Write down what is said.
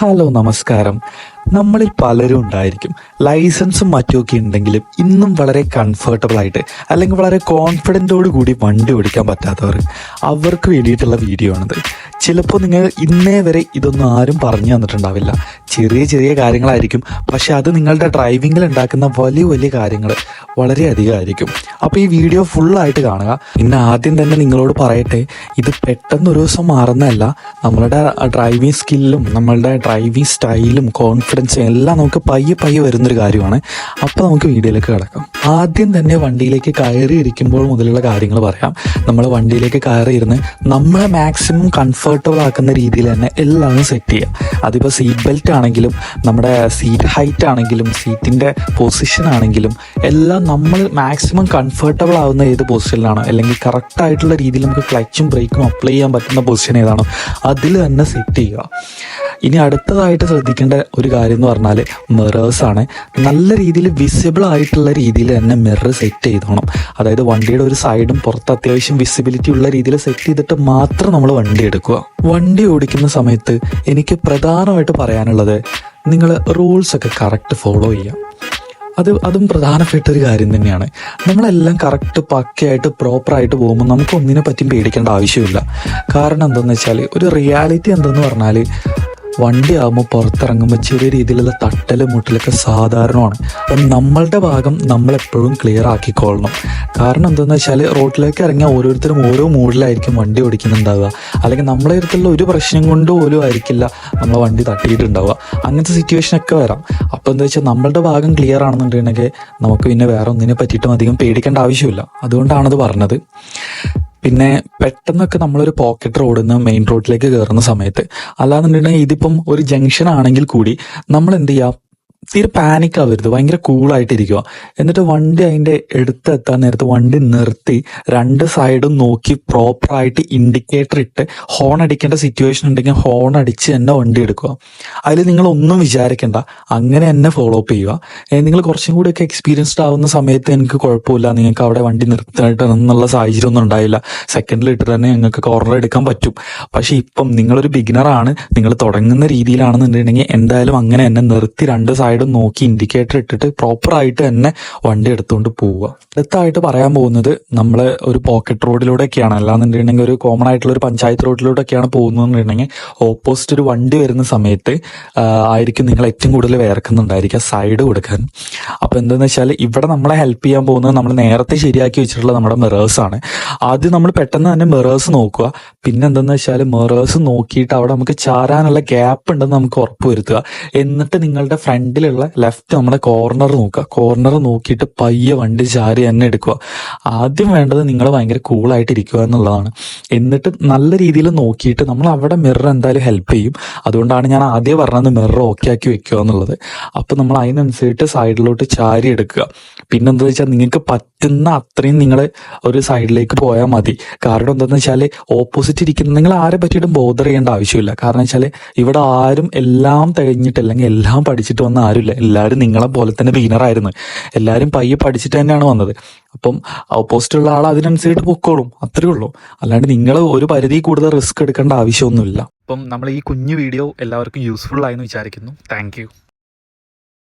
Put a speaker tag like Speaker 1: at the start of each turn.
Speaker 1: Hello നമസ്കാരം. നമ്മളിൽ പലരും ഉണ്ടായിരിക്കും. ലൈസൻസും മറ്റുമൊക്കെ ഉണ്ടെങ്കിലും ഇന്നും വളരെ കംഫർട്ടബിൾ ആയിട്ട് അല്ലെങ്കിൽ വളരെ കോൺഫിഡന്റോട് കൂടി വണ്ടി ഓടിക്കാൻ പറ്റാത്തവർ അവർക്ക് വേണ്ടിയിട്ടുള്ള വീഡിയോ ആണിത്. ചിലപ്പോൾ നിങ്ങൾ ഇന്നേ വരെ ഇതൊന്നും ആരും പറഞ്ഞു തന്നിട്ടുണ്ടാവില്ല. ചെറിയ ചെറിയ കാര്യങ്ങളായിരിക്കും. പക്ഷെ അത് നിങ്ങളുടെ ഡ്രൈവിങ്ങിൽ ഉണ്ടാക്കുന്ന വലിയ വലിയ കാര്യങ്ങൾ വളരെയധികം ആയിരിക്കും. അപ്പോൾ ഈ വീഡിയോ ഫുള്ളായിട്ട് കാണുക. പിന്നെ ആദ്യം തന്നെ നിങ്ങളോട് പറയട്ടെ ഇത് പെട്ടെന്ന് ഒരു ദിവസം മാറുന്നതല്ല. നമ്മളുടെ ഡ്രൈവിംഗ് സ്കില്ലും നമ്മളുടെ ഡ്രൈവിംഗ് സ്റ്റൈലും കോൺഫിഡൻസും എല്ലാം നമുക്ക് പയ്യെ പയ്യെ വരുന്നൊരു കാര്യമാണ്. അപ്പോൾ നമുക്ക് വീഡിയോയിലേക്ക് കിടക്കാം. ആദ്യം തന്നെ വണ്ടിയിലേക്ക് കയറി ഇരിക്കുമ്പോൾ മുതലുള്ള കാര്യങ്ങൾ പറയാം. നമ്മൾ വണ്ടിയിലേക്ക് കയറി ഇരുന്ന് നമ്മളെ മാക്സിമം കംഫർട്ടബിൾ ആക്കുന്ന രീതിയിൽ തന്നെ എല്ലാം സെറ്റ് ചെയ്യുക അതിപ്പോൾ സീറ്റ് ബെൽറ്റ് ആണെങ്കിലും നമ്മുടെ സീറ്റ് ഹൈറ്റ് ആണെങ്കിലും സീറ്റിന്റെ പൊസിഷൻ ആണെങ്കിലും എല്ലാം നമ്മൾ മാക്സിമം കംഫർട്ടബിൾ ആവുന്ന ഏത് പൊസിഷനിലാണോ അല്ലെങ്കിൽ കറക്റ്റ് ആയിട്ടുള്ള രീതിയിൽ നമുക്ക് ക്ലച്ചും ബ്രേക്കും അപ്ലൈ ചെയ്യാൻ പറ്റുന്ന പൊസിഷൻ ഏതാണോ? അതിൽ തന്നെ സെറ്റ് ചെയ്യുക. ഇനി അടുത്തതായിട്ട് ശ്രദ്ധിക്കേണ്ട ഒരു കാര്യം എന്ന് പറഞ്ഞാൽ മിറേഴ്സ് ആണ്. നല്ല രീതിയിൽ വിസിബിൾ ആയിട്ടുള്ള രീതിയിൽ തന്നെ മിറർ സെറ്റ് ചെയ്തോണം. അതായത് വണ്ടിയുടെ ഒരു സൈഡും പുറത്ത് അത്യാവശ്യം വിസിബിലിറ്റി ഉള്ള രീതിയിൽ സെറ്റ് ചെയ്തിട്ട് മാത്രം നമ്മൾ വണ്ടി എടുക്കുക. വണ്ടി ഓടിക്കുന്ന സമയത്ത് എനിക്ക് പ്രധാനമായിട്ട് പറയാനുള്ളത് നിങ്ങൾ റൂൾസ് ഒക്കെ കറക്റ്റ് ഫോളോ ചെയ്യുക. അത് അതും പ്രധാനപ്പെട്ട ഒരു കാര്യം തന്നെയാണ്. നമ്മളെല്ലാം കറക്റ്റ് പക്കയായിട്ട് പ്രോപ്പറായിട്ട് പോകുമ്പോൾ നമുക്ക് ഒന്നിനെ പറ്റിയും പേടിക്കേണ്ട ആവശ്യമില്ല. കാരണം എന്താണെന്ന് വെച്ചാൽ ഒരു റിയാലിറ്റി എന്തെന്ന് പറഞ്ഞാൽ വണ്ടി ആകുമ്പോൾ പുറത്തിറങ്ങുമ്പോൾ ചെറിയ രീതിയിലുള്ള തട്ടലും മുട്ടലൊക്കെ സാധാരണമാണ്. അപ്പം നമ്മളുടെ ഭാഗം നമ്മളെപ്പോഴും ക്ലിയർ ആക്കിക്കൊള്ളണം. കാരണം എന്താണെന്ന് വെച്ചാൽ റോഡിലേക്ക് ഇറങ്ങിയ ഓരോരുത്തരും ഓരോ മൂഡിലായിരിക്കും വണ്ടി ഓടിക്കുന്നുണ്ടാവുക. അല്ലെങ്കിൽ നമ്മളെ അടുത്തുള്ള ഒരു പ്രശ്നം കൊണ്ട് പോലും ആയിരിക്കില്ല നമ്മളെ വണ്ടി തട്ടിയിട്ടുണ്ടാവുക. അങ്ങനത്തെ സിറ്റുവേഷൻ ഒക്കെ വരാം. അപ്പോൾ എന്താ വെച്ചാൽ നമ്മളുടെ ഭാഗം ക്ലിയർ ആണെന്നുണ്ടെങ്കിൽ നമുക്ക് പിന്നെ വേറെ ഒന്നിനെ പറ്റിയിട്ടും അധികം പേടിക്കേണ്ട ആവശ്യമില്ല. അതുകൊണ്ടാണത് പറഞ്ഞത്. പിന്നെ പെട്ടെന്നൊക്കെ നമ്മളൊരു പോക്കറ്റ് റോഡിൽ നിന്ന് മെയിൻ റോഡിലേക്ക് കയറുന്ന സമയത്ത് അല്ലാന്നുണ്ടെങ്കിൽ ഇതിപ്പം ഒരു ജംഗ്ഷൻ ആണെങ്കിൽ കൂടി നമ്മൾ എന്ത് ചെയ്യുക തീരെ പാനിക് ആവരുത്. ഭയങ്കര കൂളായിട്ടിരിക്കുക എന്നിട്ട് വണ്ടി അതിന്റെ അടുത്തെത്താൻ നേരത്ത് വണ്ടി നിർത്തി രണ്ട് സൈഡും നോക്കി പ്രോപ്പറായിട്ട് ഇൻഡിക്കേറ്റർ ഇട്ട് ഹോൺ അടിക്കേണ്ട സിറ്റുവേഷൻ ഉണ്ടെങ്കിൽ ഹോൺ അടിച്ച് തന്നെ വണ്ടി എടുക്കുക. അതിൽ നിങ്ങൾ ഒന്നും വിചാരിക്കേണ്ട. അങ്ങനെ തന്നെ ഫോളോ അപ്പ് ചെയ്യുക. നിങ്ങൾ കുറച്ചും കൂടി ഒക്കെ എക്സ്പീരിയൻസ്ഡ് ആവുന്ന സമയത്ത് എനിക്ക് കുഴപ്പമില്ല. നിങ്ങൾക്ക് അവിടെ വണ്ടി നിർത്താനായിട്ട് എന്നുള്ള സാഹചര്യം ഒന്നും ഉണ്ടായില്ല. സെക്കൻഡിൽ ഇട്ട് തന്നെ ഞങ്ങൾക്ക് കോർണർ എടുക്കാൻ പറ്റും. പക്ഷെ ഇപ്പം നിങ്ങളൊരു ബിഗിനറാണ് നിങ്ങൾ തുടങ്ങുന്ന രീതിയിലാണെന്നുണ്ടെങ്കിൽ എന്തായാലും അങ്ങനെ തന്നെ നിർത്തി രണ്ട് സൈഡും നോക്കി ഇൻഡിക്കേറ്റർ ഇട്ടിട്ട് പ്രോപ്പർ ആയിട്ട് തന്നെ വണ്ടി എടുത്തുകൊണ്ട് പോവുക. അടുത്തായിട്ട് പറയാൻ പോകുന്നത് നമ്മൾ ഒരു പോക്കറ്റ് റോഡിലൂടെയൊക്കെയാണ് അല്ലാന്നുണ്ടെങ്കിൽ ഒരു കോമൺ ആയിട്ടുള്ള ഒരു പഞ്ചായത്ത് റോഡിലൂടെയൊക്കെയാണ് പോകുന്നതെന്നുണ്ടെങ്കിൽ ഓപ്പോസിറ്റ് ഒരു വണ്ടി വരുന്ന സമയത്ത് ആയിരിക്കും നിങ്ങൾ ഏറ്റവും കൂടുതൽ വേർക്കുന്നുണ്ടായിരിക്കുക സൈഡ് കൊടുക്കാൻ. അപ്പോൾ എന്താണെന്ന് വെച്ചാൽ ഇവിടെ നമ്മളെ ഹെൽപ്പ് ചെയ്യാൻ പോകുന്നത് നമ്മൾ നേരത്തെ ശരിയാക്കി വെച്ചിട്ടുള്ള നമ്മുടെ മിറേഴ്സ് ആണ്. ആദ്യം നമ്മൾ പെട്ടെന്ന് തന്നെ മിറേഴ്സ് നോക്കുക. പിന്നെ എന്താണെന്ന് വെച്ചാൽ മിറേഴ്സ് നോക്കിയിട്ട് അവിടെ നമുക്ക് ചാരാനുള്ള ഗ്യാപ്പ് ഉണ്ടെന്ന് നമുക്ക് ഉറപ്പ് വരുത്തുക. എന്നിട്ട് നിങ്ങളുടെ ഫ്രണ്ടിലുള്ള ലെഫ്റ്റ് നമ്മുടെ കോർണർ നോക്കുക. കോർണർ നോക്കിയിട്ട് പയ്യെ വണ്ടി ചാരി തന്നെ എടുക്കുക. ആദ്യം വേണ്ടത് നിങ്ങൾ ഭയങ്കര കൂളായിട്ട് ഇരിക്കുക എന്നുള്ളതാണ്. എന്നിട്ട് നല്ല രീതിയിൽ നോക്കിയിട്ട് നമ്മൾ അവിടെ മിറർ എന്തായാലും ഹെൽപ്പ് ചെയ്യും. അതുകൊണ്ടാണ് ഞാൻ ആദ്യം പറഞ്ഞത് മിറർ ഓക്കെ ആക്കി വെക്കുക എന്നുള്ളത്. അപ്പൊ നമ്മൾ അതിനനുസരിച്ച് സൈഡിലോട്ട് ചാരി എടുക്കുക. പിന്നെന്താ വെച്ചാൽ നിങ്ങൾക്ക് പറ്റുന്ന അത്രയും നിങ്ങൾ ഒരു സൈഡിലേക്ക് പോയാൽ മതി. കാരണം എന്താണെന്ന് വെച്ചാൽ ഓപ്പോസിറ്റ് ഇരിക്കുന്ന നിങ്ങൾ ആരെ പറ്റിയിട്ടും ബോധർ ചെയ്യേണ്ട ആവശ്യമില്ല. കാരണം വെച്ചാൽ ഇവിടെ ആരും എല്ലാം തികഞ്ഞിട്ട് അല്ലെങ്കിൽ എല്ലാം പഠിച്ചിട്ട് വന്ന ആരുമില്ല. എല്ലാവരും നിങ്ങളെ പോലെ തന്നെ ബീനറായിരുന്നു എല്ലാവരും പയ്യെ പഠിച്ചിട്ട് തന്നെയാണ് വന്നത്. അപ്പം ഓപ്പോസിറ്റ് ഉള്ള ആൾ അതിനനുസരിച്ച് പൊക്കോളും. അത്രേ ഉള്ളൂ. അല്ലാണ്ട് നിങ്ങൾ ഒരു പരിധി കൂടുതൽ റിസ്ക് എടുക്കേണ്ട ആവശ്യമൊന്നുമില്ല. അപ്പം നമ്മൾ ഈ കുഞ്ഞു വീഡിയോ എല്ലാവർക്കും യൂസ്ഫുൾ ആയെന്ന് വിചാരിക്കുന്നു. താങ്ക്